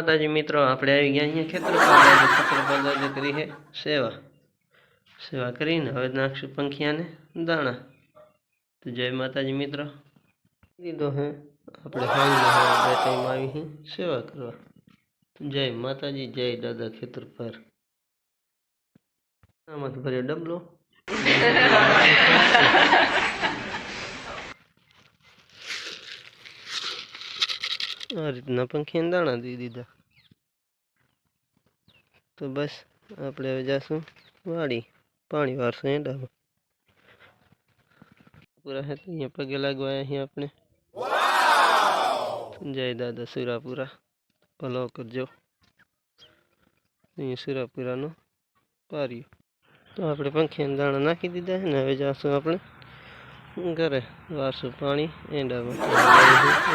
માતાજી મિત્રો, આપણે આવી ગયા અહીંયા ખેતર પર કરી છે, સેવા. સેવા કરીને હવે નાખશું પંખિયાને દાણા. તો જય માતાજી મિત્રો. દીધો હે. આપણે બે ટાઈમ આવી સેવા કરવા. જય માતાજી, જય દાદા ખેતર પર. આમાંથી ભર્યો ડબલો. આ રીતના પંખી દાણા દઈ દીધા. તો બસ આપણે હવે જાશું વાડી પાણી વારશું એંડામાં પૂરા હે તો અહીંયા પગે લાગવા અહીંયા આપણે જય દાદા સુરાપુરા ભલો કરજો અહીંયા સુરાપુરાનો પાર્યો તો આપણે પંખીને દાણા નાખી દીધા છે ને હવે જાશું આપણે ઘરે વારશું પાણી એંડામાં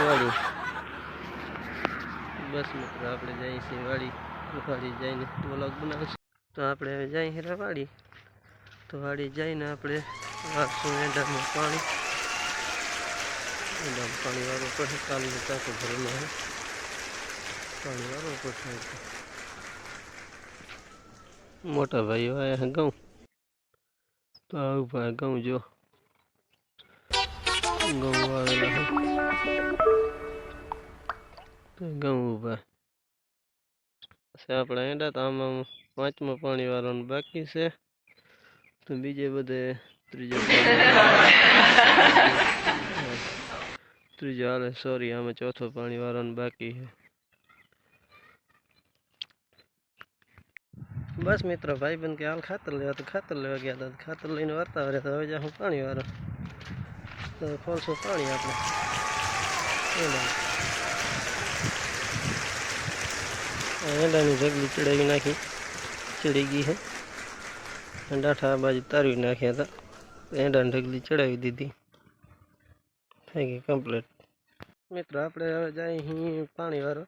વાડી બસ મિત્ર આપણે જઈએ છીએ વાડી વાડી જઈને બ્લોગ બનાવીશું તો આપણે હવે જઈએ હીરા વાડી તો વાડી જઈને આપણે વારશું એંડામાં પાણી એંડામાં પાણી વાળવું પડે કાલનું ચાકુ ભરેલો હે પાણી વાળવું પડશે મોટા ભાઈઓ આયા હે ઘઉં તો આ ઉભા ઘઉં જો ઘઉં વાવેલા હે તો ઘઉં ઊભા પછી આપણે એંડા તો આમાં પાંચમો પાણી વાળવાનું બાકી છે. તો બીજે બધે ત્રીજો ત્રીજો હાલે સોરી આમે ચોથો પાણી વાળવાનું બાકી છે. બસ મિત્રો ભાઈ બંધ કે હાલ ખાતર લેવા તો ખાતર લેવા ગયા હતા ખાતર લઈને વારતા વર્યા તો. હવે જાઉં પાણી વાળો. તો ખોલશું પાણી આપણે એંડા એંડાની જગલી ચડાવી નાખી ચડી ગઈ છે ડાઠા આ બાજુ તારવી નાખ્યા હતા એંડાની ઢગલી ચડાવી દીધી થઈ ગઈ કમ્પ્લીટ મિત્રો આપણે હવે જાય અહીં પાણી વાળો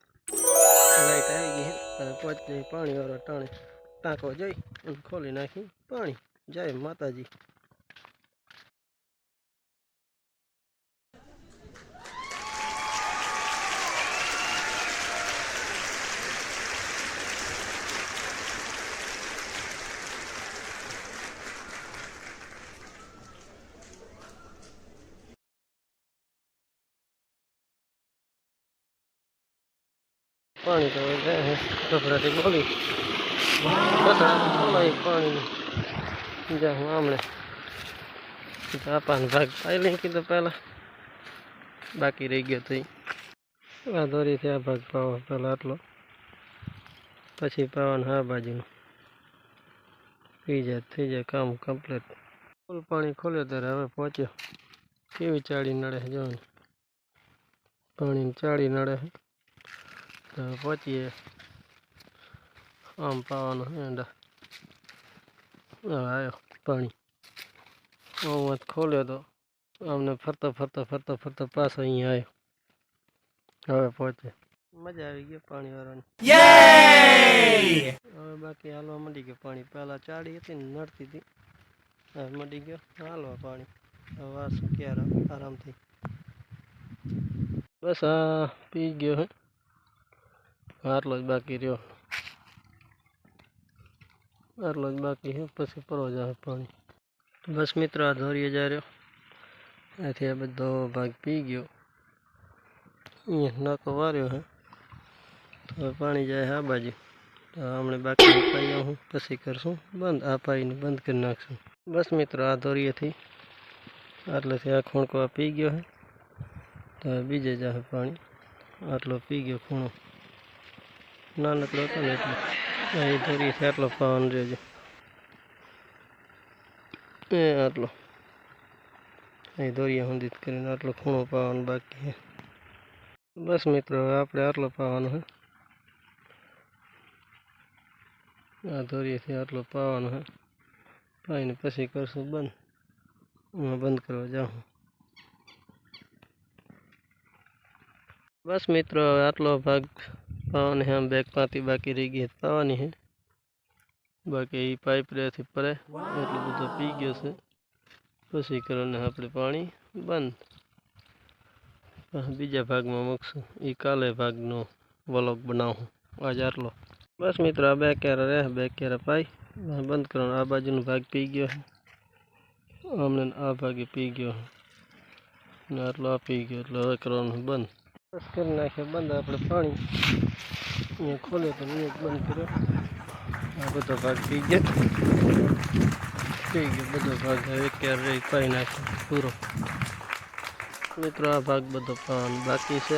લાઈટ આવી ગઈ છે અને પહોંચી પાણી વાળો ટાણે ટાંકો જઈ અને ખોલી નાખી પાણી જય માતાજી પાણી તો કપડાથી બોલી. પાણી જા, હું હમણે પાપાનો ભાગ પાઈ લઈ કીધો પહેલાં. બાકી રહી ગયો થઈ આ આ ભાગ પાવો પહેલાં આટલો. પછી પાવાનો આ બાજુનું. પી જાય, થઈ જાય, કામ કમ્પ્લીટ ફૂલ પાણી ખોલ્યો ત્યારે હવે પહોંચ્યો. કેવી ચાળી નડે જોવાની પાણીની ચાળી નડે પહોંચીએ આમ પાવાનો એંડા આવ્યો પાણી આમ ખોલ્યો તો આમને ફરતો ફરતો ફરતો ફરતો પાછો અહીંયા આવ્યો હવે પહોંચે મજા આવી ગઈ પાણી હવે બાકી હાલવા મળી ગયો પાણી પહેલાં ચાડી હતી ને નડતી હતી હવે મળી ગયો હાલવા પાણી હવે વારશું ક્યારે આરામથી બસ આ પી ગયો હે આટલો જ બાકી રહ્યો. આટલો જ બાકી છે, પછી પરવા જાય પાણી. બસ મિત્રો, આ ધોરીએ જાય રહ્યો. આથી આ બધો ભાગ પી ગયો. અહીંયા નાકો વાર્યો હે હવે પાણી જાય આ બાજુ. તો હમણાં બાકી પાઈ હું પછી કરશું. બંધ, આ પાઈને બંધ કરી નાખશું. બસ મિત્રો, આ ધોરીએથી આટલેથી આ ખૂણકો પી ગયો હે તો બીજે જાય પાણી. આટલો પી ગયો ખૂણો. નાનકડો હતો ને એટલે અહીં ધરી છે આટલો પવન રહેજો એ આટલો. અહીં દોરિયા સુધી કરીને આટલો ખૂણો પાવાનો બાકી છે. બસ મિત્રો, હવે આપણે આટલો પાવાનો છે. આ દોરીએથી આટલો પાવાનો છે. પાઈને પછી કરશું બંધ. હું બંધ કરવા જાઉં બસ મિત્રો હવે આટલો ભાગ પાવાની આમ બેગ પાતી બાકી રહી ગઈ પાવાની છે બાકી એ પાઇપ રેથી પરે એટલું બધું પી ગયો છે પછી કરીને આપણે પાણી બંધ પછી બીજા ભાગમાં મૂકશું એ કાલે ભાગનો વ્લોગ બનાવું આજ આટલો બસ મિત્રો આ બે કેરા રહે બે કેરા પાઈ હવે બંધ કરવાનો આ બાજુનો ભાગ પી ગયો છે અમને આ ભાગે પી ગયો છે ને આટલો આ પી ગયો એટલે હવે કરવાનું બંધ બસ કરી નાખીએ બંધ આપણે પાણી. અહીંયા ખોલે તો અહીંયા બંધ કર્યો. આ બધો ભાગ થઈ ગયો. થઈ ગયો બધો ભાગ. હવે ક્યારે પાઈ નાખ્યો, પૂરો. મિત્રો, આ ભાગ બધો પાવાનો બાકી છે.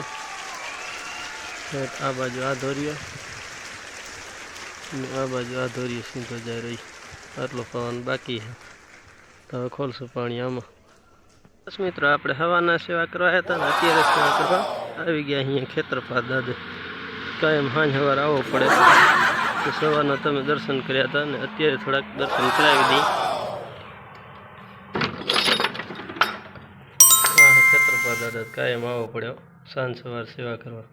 આ બાજુ આ અને આ બાજુ આ ધોરીઓ સીધો જાય રહી. આટલો પવન બાકી છે. તો હવે ખોલશું પાણી આમાં. બસ મિત્રો, આપણે હવાના સેવા કરવા હતા ને, અત્યારે સેવા કરવા. આવી ગયા અહીંયા ખેતરપા દાદે. કાયમ હાંજ સવાર આવવો પડે. તો સવારના તમે દર્શન કર્યા હતા અને અત્યારે થોડાક દર્શન કરાવી દઈ ખેતરપા દાદા, કાયમ આવવો પડ્યો. સાંજ સવાર સેવા કરવા.